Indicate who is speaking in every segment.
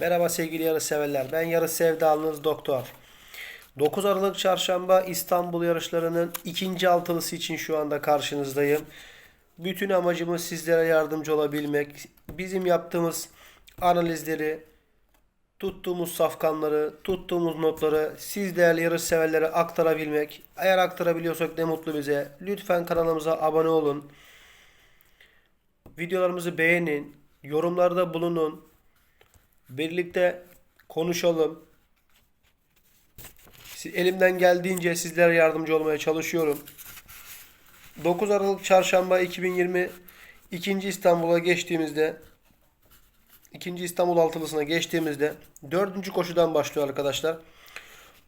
Speaker 1: Merhaba sevgili yarış severler. Ben yarış sevdalınız doktor. 9 Aralık Çarşamba İstanbul yarışlarının ikinci altılısı için şu anda karşınızdayım. Bütün amacımız sizlere yardımcı olabilmek. Bizim yaptığımız analizleri, tuttuğumuz safkanları, tuttuğumuz notları siz değerli yarış severlere aktarabilmek. Eğer aktarabiliyorsak ne mutlu bize. Lütfen kanalımıza abone olun. Videolarımızı beğenin. Yorumlarda bulunun. Birlikte konuşalım. Elimden geldiğince sizlere yardımcı olmaya çalışıyorum. 9 Aralık Çarşamba 2020 ikinci İstanbul'a geçtiğimizde ikinci İstanbul altılısına geçtiğimizde dördüncü koşudan başlıyor arkadaşlar.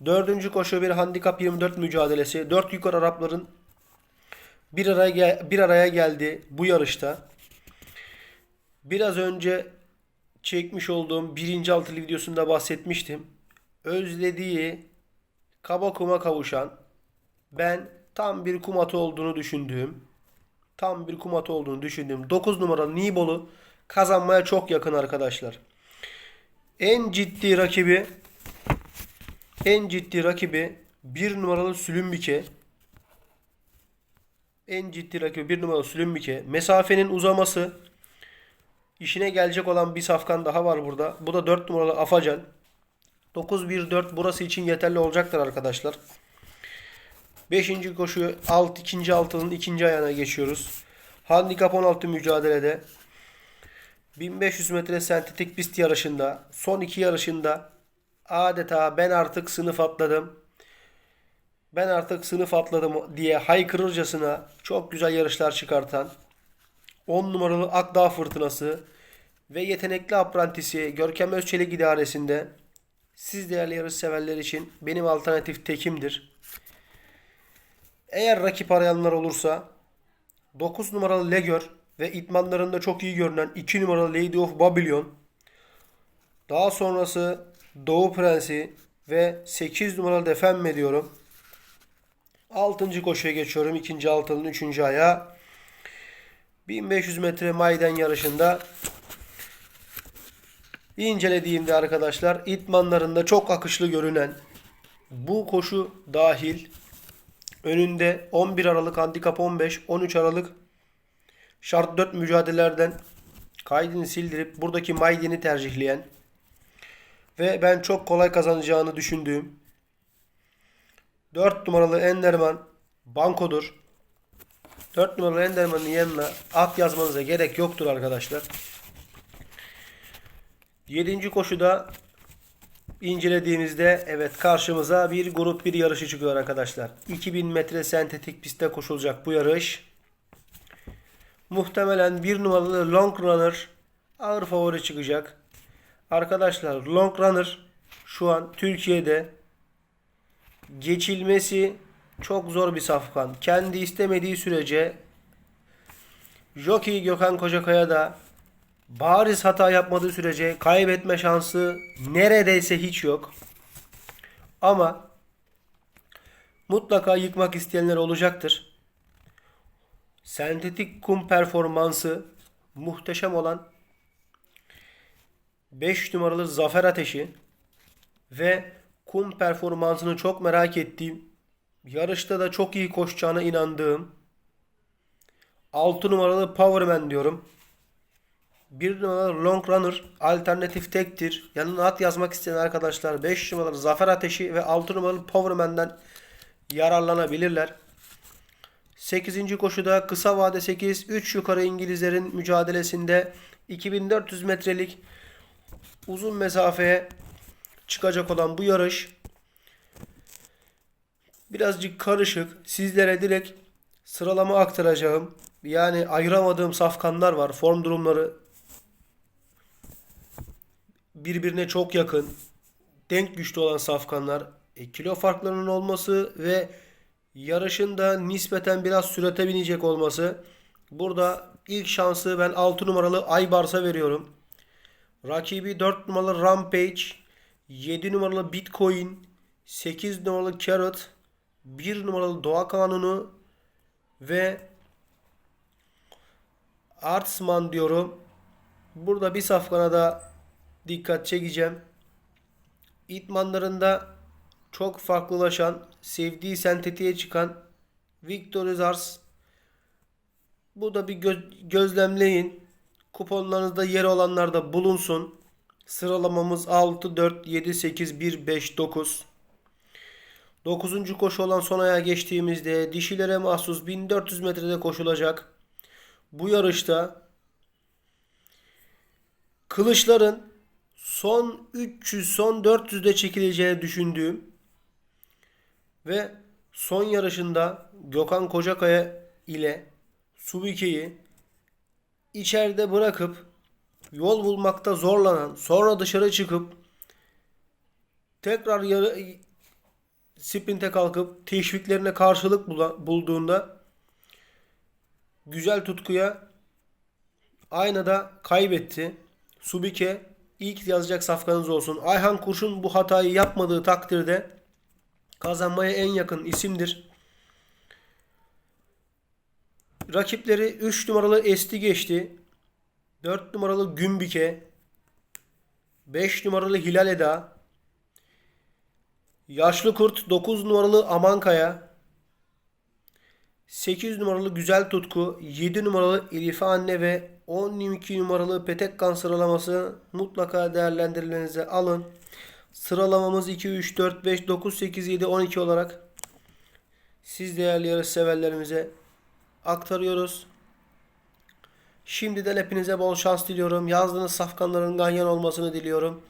Speaker 1: Dördüncü koşu bir handikap 24 mücadelesi. Dört yukarı Arapların bir araya, bir araya geldi bu yarışta. Biraz önce çekmiş olduğum birinci altılı videosunda bahsetmiştim. Özlediği kaba kuma kavuşan ben tam bir kum atı olduğunu düşündüğüm tam bir kum atı olduğunu düşündüğüm 9 numaralı Nibolu kazanmaya çok yakın arkadaşlar. En ciddi rakibi en ciddi rakibi 1 numaralı Sülümbike. En ciddi rakibi 1 numaralı Sülümbike. Mesafenin uzaması İşine gelecek olan bir safkan daha var burada. Bu da 4 numaralı Afacan. 9-1-4 burası için yeterli olacaktır arkadaşlar. 5. koşu alt ikinci altının ikinci ayağına geçiyoruz. Handikap 16 mücadelede 1500 metre sentetik pist yarışında son iki yarışında adeta ben artık sınıf atladım. Ben artık sınıf atladım diye haykırırcasına çok güzel yarışlar çıkartan 10 numaralı Akdağ Fırtınası ve yetenekli aprantisi Görkem Özçelik idaresinde siz değerli yarış severler için benim alternatif tekimdir. Eğer rakip arayanlar olursa 9 numaralı Legör ve itmanlarında çok iyi görünen 2 numaralı Lady of Babylon daha sonrası Doğu Prensi ve 8 numaralı Defenme diyorum. 6. koşuya geçiyorum. 2. altının 3. ayağı. 1500 metre maiden yarışında incelediğimde arkadaşlar itmanlarında çok akışlı görünen bu koşu dahil önünde 11 Aralık handikap 15 13 Aralık şart 4 mücadelelerden kaydını sildirip buradaki maideni tercihleyen ve ben çok kolay kazanacağını düşündüğüm 4 numaralı Enderman bankodur. 4 numaralı Enderman'ın yanına at yazmanıza gerek yoktur arkadaşlar. 7. koşuda incelediğimizde evet karşımıza bir grup bir yarışı çıkıyor arkadaşlar. 2000 metre sentetik pistte koşulacak bu yarış. Muhtemelen bir numaralı Long Runner ağır favori çıkacak. Arkadaşlar Long Runner şu an Türkiye'de geçilmesi çok zor bir safkan. Kendi istemediği sürece Jockey Gökhan Kocakaya da bariz hata yapmadığı sürece kaybetme şansı neredeyse hiç yok. Ama mutlaka yıkmak isteyenler olacaktır. Sentetik kum performansı muhteşem olan 5 numaralı Zafer Ateşi ve kum performansını çok merak ettiğim yarışta da çok iyi koşacağına inandığım 6 numaralı Powerman diyorum. 1 numaralı Long Runner alternatif tektir. Yanına at yazmak isteyen arkadaşlar 5 numaralı Zafer Ateşi ve 6 numaralı Powerman'den yararlanabilirler. 8. koşuda kısa vade 8 3 yukarı İngilizlerin mücadelesinde 2400 metrelik uzun mesafeye çıkacak olan bu yarış birazcık karışık. Sizlere direkt sıralama aktaracağım. Yani ayıramadığım safkanlar var. Form durumları birbirine çok yakın. Denk güçlü olan safkanlar. E, kilo farklarının olması ve yarışın da nispeten biraz sürate binecek olması. Burada ilk şansı ben 6 numaralı Aybars'a veriyorum. Rakibi 4 numaralı Rampage, 7 numaralı Bitcoin, 8 numaralı Carrot, 1 numaralı Doğa Kanunu ve Artsman diyorum. Burada bir safkana da dikkat çekeceğim. İtmanlarında çok farklılaşan, sevdiği sentetiğe çıkan Victory Zars. Bu da bir gö- gözlemleyin. Kuponlarınızda yer olanlarda bulunsun. Sıralamamız 6, 4, 7, 8, 1, 5, 9. 9. koşu olan son aya geçtiğimizde dişilere mahsus 1400 metrede koşulacak. Bu yarışta kılıçların son 300 son 400'de çekileceğini düşündüğüm ve son yarışında Gökhan Kocakaya ile Subike'yi içeride bırakıp yol bulmakta zorlanan sonra dışarı çıkıp tekrar sprinte kalkıp teşviklerine karşılık bulduğunda güzel tutkuya aynada kaybetti. Subike ilk yazacak safkanız olsun. Ayhan Kurşun bu hatayı yapmadığı takdirde kazanmaya en yakın isimdir. Rakipleri 3 numaralı Esti geçti. 4 numaralı Gümbike. 5 numaralı Hilal Eda. Yaşlı Kurt 9 numaralı Amankaya. 8 numaralı Güzel Tutku, 7 numaralı Elife Anne ve 12 numaralı Petekkan sıralaması mutlaka değerlendirmenize alın. Sıralamamız 2, 3, 4, 5, 9, 8, 7, 12 olarak siz değerli yarış severlerimize aktarıyoruz. Şimdiden hepinize bol şans diliyorum. Yazdığınız safkanların ganyan olmasını diliyorum.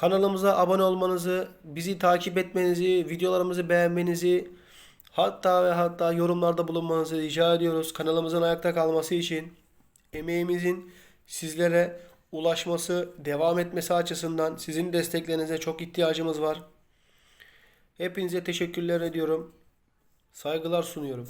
Speaker 1: Kanalımıza abone olmanızı, bizi takip etmenizi, videolarımızı beğenmenizi, hatta ve hatta yorumlarda bulunmanızı rica ediyoruz. Kanalımızın ayakta kalması için emeğimizin sizlere ulaşması, devam etmesi açısından sizin desteklerinize çok ihtiyacımız var. Hepinize teşekkürler ediyorum. Saygılar sunuyorum.